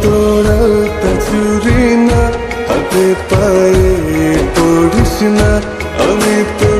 আমি তোর আলতা চুরি না হাতে পায়ে পড়িস না আমি তোর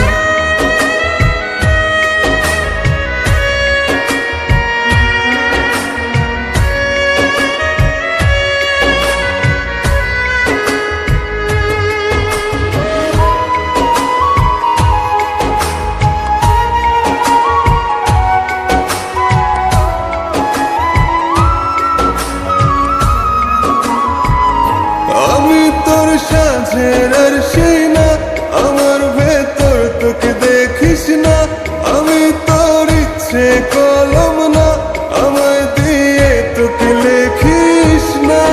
সাঝের আর সেই না, আমার ভেতর তোকে দেখিস না। আমি তোর ইচ্ছে কলম না, আমায় দিয়ে তোকে লেখিস না।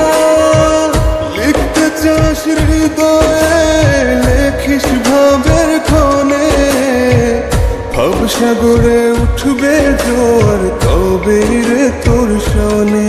লিখতে চাস হৃদয়ে, লেখিস ভাবের ক্ষণে ভব সাগরে উঠবে জোর তবে রে তোর শনে।